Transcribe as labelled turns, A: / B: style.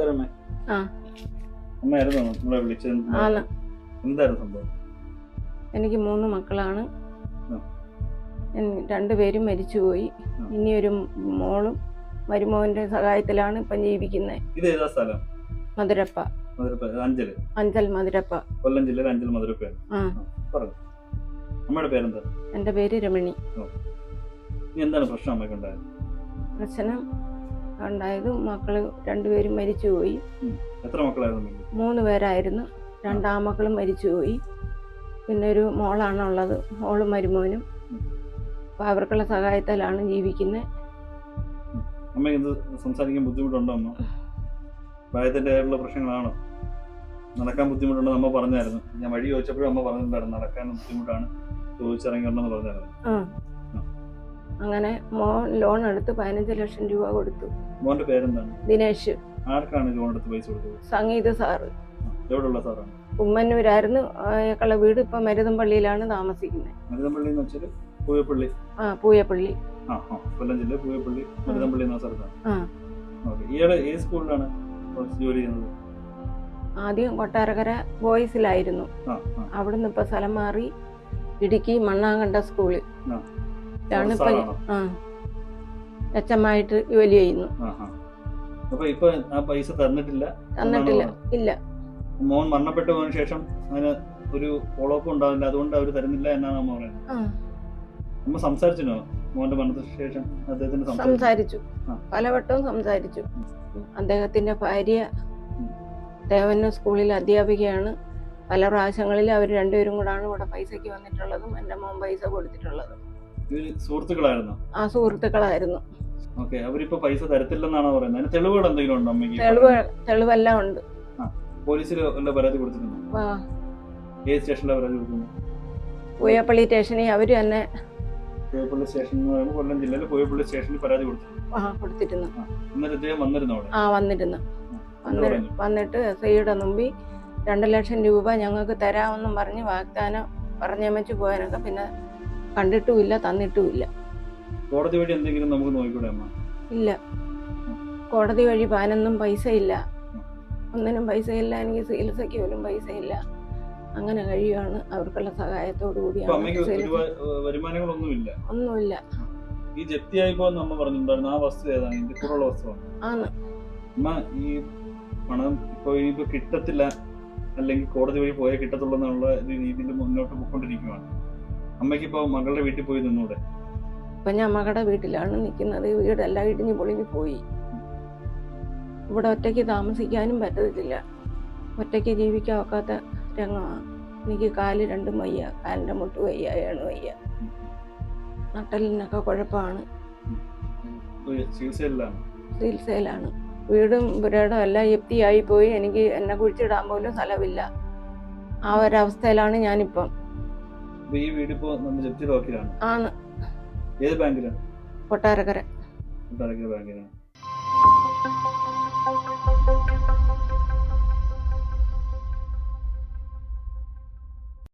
A: നമസ്കാരം അമ്മേ
B: ആ.
A: അമ്മയായിരുന്നോ നമ്മളെ വിളിച്ചത്.
B: ആണ്
A: എന്തായിരുന്നു സംഭവം?
B: എനിക്ക് മൂന്ന് മക്കളാണ്. രണ്ടുപേരും മരിച്ചുപോയി. ഇനിയൊരു മോളും മരുമോന്റെ സഹായത്തിലാണ് ഇപ്പം ജീവിക്കുന്നത് മധുരപ്പ. അഞ്ചൽ മധുരപ്പ.
A: കൊല്ലം ജില്ലയിൽ അഞ്ചൽ മധുരപ്പയാണ്. എന്റെ അമ്മയുടെ പേരെന്താ?
B: എന്റെ പേര് രമണി.
A: എന്താണ് പ്രശ്നം അമ്മയ്ക്ക് ഉണ്ടായത്
B: പ്രശ്നം ഉണ്ടായത് മക്കൾ രണ്ടുപേരും മരിച്ചുപോയി.
A: എത്ര മക്കളായിരുന്നു?
B: മൂന്ന് പേരായിരുന്നു. രണ്ടാമക്കളും മരിച്ചുപോയി. പിന്നെ ഒരു മോളാണുള്ളത് മോളും മരുമോനും. അപ്പൊ അവർക്കുള്ള സഹായത്താലാണ് ജീവിക്കുന്നത്
A: സംസാരിക്കാൻ ബുദ്ധിമുട്ടുണ്ടോ അമ്മ? പ്രായത്തിന്റെ പ്രശ്നങ്ങളാണോ? നടക്കാൻ ബുദ്ധിമുട്ടുണ്ടെന്ന് അമ്മ പറഞ്ഞായിരുന്നു. ഞാൻ വഴി ചോദിച്ചപ്പോഴും അമ്മ പറഞ്ഞിട്ടുണ്ടായിരുന്നു നടക്കാൻ ബുദ്ധിമുട്ടാണ്. ചോദിച്ചിറങ്ങിയിട്ടുണ്ടെന്ന് പറഞ്ഞായിരുന്നു.
B: അങ്ങനെ മോൻ ലോൺ എടുത്ത് പതിനഞ്ച് ലക്ഷം രൂപ കൊടുത്തു.
A: മോന്റെ പേരെന്താണ്?
B: ദിനേശ്.
A: ആർക്കാണ് ലോൺ എടുത്ത് പൈസ കൊടുത്തത്?
B: സംഗീത സാറ്.
A: എവിടെയുള്ള സാറാണ്?
B: ഉമ്മന്നൂരായിരുന്നു. അയാളുടെ വീട് ഇപ്പൊ മരുതമ്പള്ളിയിലാണ് താമസിക്കുന്നത്.
A: മരുതമ്പള്ളി എന്ന് വെച്ചാൽ പൂയപ്പള്ളി?
B: ആ പൂയപ്പള്ളി.
A: ആ ആ കൊല്ലം ജില്ല പൂയപ്പള്ളി മരുതമ്പള്ളി എന്ന സ്ഥലത്താണ്. ഇയാൾ ഏത് സ്കൂളിലാണ് ജോലി ചെയ്യുന്നത്?
B: ആദ്യം കൊട്ടാരക്കര ബോയ്സിലായിരുന്നു. അവിടുന്ന് ഇപ്പൊ സ്ഥലം മാറി ഇടുക്കി മണ്ണാങ്കണ്ട സ്കൂളിൽ
A: ആ.
B: ഇപ്പൊ
A: മെച്ചമായിട്ട്
B: ആ. എച്ച് ആയിട്ട് ജോലി ചെയ്യുന്നു.
A: അപ്പൊ ഇപ്പൊ ആ പൈസ തന്നിട്ടില്ല.
B: തന്നിട്ടില്ല. ഇല്ല.
A: മോൻ മരണപ്പെട്ടു പോയതിനു ശേഷം അതിന് ഒരു ഫോളോ അപ്പ് ഉണ്ടാവില്ല. അതുകൊണ്ട് അവർ തരുന്നില്ല എന്നാണ് അമ്മ പറയുന്നത്. അമ്മ സംസാരിച്ചോ മോന്റെ മരണത്തിന് ശേഷം അദ്ദേഹത്തിന് സംസാരിച്ചു.
B: പലവട്ടവും സംസാരിച്ചു. അദ്ദേഹത്തിന്റെ ഭാര്യ
A: ഉം.
B: ദേവന്ന സ്കൂളിൽ അധ്യാപികയാണ്. പല പ്രാവശ്യങ്ങളിൽ അവർ രണ്ടുപേരും കൂടാണ് ഇവിടെ പൈസയ്ക്ക് വന്നിട്ടുള്ളതും എന്റെ മോൻ പൈസ കൊടുത്തിട്ടുള്ളതും.
A: സുഹൃത്തുക്കളായിരുന്നു?
B: ആ സുഹൃത്തുക്കളായിരുന്നു.
A: ഓക്കെ അവരിപ്പോ പൈസ തരത്തില്ലെന്നാണ് പറയുന്നത്? അതിന് തെളിവുകൾ എന്തെങ്കിലും ഉണ്ടോ അമ്മയ്ക്ക്?
B: തെളിവ് തെളിവെല്ലാം ഉണ്ട്.
A: പോലീസിൽ വല്ല പരാതി കൊടുത്തിട്ടുണ്ടോ?
B: ആ,
A: ഏത് സ്റ്റേഷനിലെ പരാതി കൊടുക്കുന്നു
B: പൂയപ്പള്ളി സ്റ്റേഷനിൽ അവർ തന്നെ
A: പൂയപ്പള്ളി സ്റ്റേഷൻ എന്ന് പറയുമ്പോൾ കൊല്ലം ജില്ലയിലെ പൂയപ്പള്ളി സ്റ്റേഷനിൽ പരാതി കൊടുത്തു
B: ആ, കൊടുത്തിരുന്നു.
A: എന്നിട്ട് ഇദ്ദേഹം വന്നിരുന്നു അവിടെ?
B: ആ വന്നിരുന്നു? വന്നിട്ട് സ്ത്രീയുടെ മുമ്പിൽ രണ്ട് ലക്ഷം രൂപ ഞങ്ങൾക്ക് തരാമെന്നും പറഞ്ഞ് വാഗ്ദാനം പറഞ്ഞമച്ച് പോകാനൊക്കെ പിന്നെ കണ്ടിട്ടുമില്ല തന്നിട്ടുമില്ല.
A: കോടതി വഴി എന്തെങ്കിലും നമുക്ക് നോക്കിക്കൂടെ അമ്മ?
B: ഇല്ല. കോടതി വഴി പാനൊന്നും പൈസ ഇല്ല ഒന്നിനും പൈസ ഇല്ല എനിക്ക് ചികിത്സയ്ക്ക് പോലും പൈസ ഇല്ല അങ്ങനെ കഴിയുവാണ് അവർക്കുള്ള സഹായത്തോടു
A: കൂടി
B: കൂടിയാണ്
A: വരുമാനങ്ങളൊന്നുമില്ല.
B: ഒന്നുമില്ല.
A: ഈ ജപ്തിയായിപ്പോ അമ്മ പറഞ്ഞിട്ടുണ്ടായിരുന്നു. ആ വസ്തു ഏതാണ്? ഇതിന്റെ കൂടെയുള്ള വസ്തുവാണ്?
B: ആണ്.
A: അമ്മ ഈ പണം ഇപ്പൊ ഇനിയിപ്പോ കിട്ടത്തില്ല. അല്ലെങ്കിൽ കോടതി വഴി പോയാൽ കിട്ടത്തുള്ളൂ എന്നുള്ള രീതിയിൽ മുന്നോട്ട് പോയിക്കൊണ്ടിരിക്കുകയാണ് അമ്മയ്ക്ക് ഇപ്പൊ മകളുടെ വീട്ടിൽ പോയി നിന്നൂടെ?
B: ഇപ്പൊ ഞാൻ മകളുടെ വീട്ടിലാണ് നിൽക്കുന്നത് വീടെല്ലാം ഇടിഞ്ഞു പൊളിഞ്ഞു പോയി. ഇവിടെ ഒറ്റയ്ക്ക് താമസിക്കാനും പറ്റത്തില്ല. ഒറ്റയ്ക്ക് ജീവിക്കാൻ ഒക്കാത്ത രംഗമാണ് എനിക്ക് കാൽ രണ്ടും വയ്യ. കാലിന്റെ മുട്ട് വയ്യ. ഏണ് വയ്യ. നട്ടലിനൊക്കെ കുഴപ്പമാണ്
A: ചികിത്സയിലാണ്?
B: വീടും പുരയിടം എല്ലാം എപ്തിയായി പോയി. എനിക്ക് എന്നെ കുഴിച്ചിടാൻ പോലും സ്ഥലമില്ല. ആ ഒരവസ്ഥയിലാണ് ഞാനിപ്പം.
A: ഈ വീടിപ്പോ നമ്മൾ ജപ്തി ലോക്കിലാണ്
B: ആണ്.
A: ഏത് ബാങ്കിലാണ്?
B: കൊട്ടാരക്കര.
A: കൊട്ടാരക്കര ബാങ്കിലാണ്.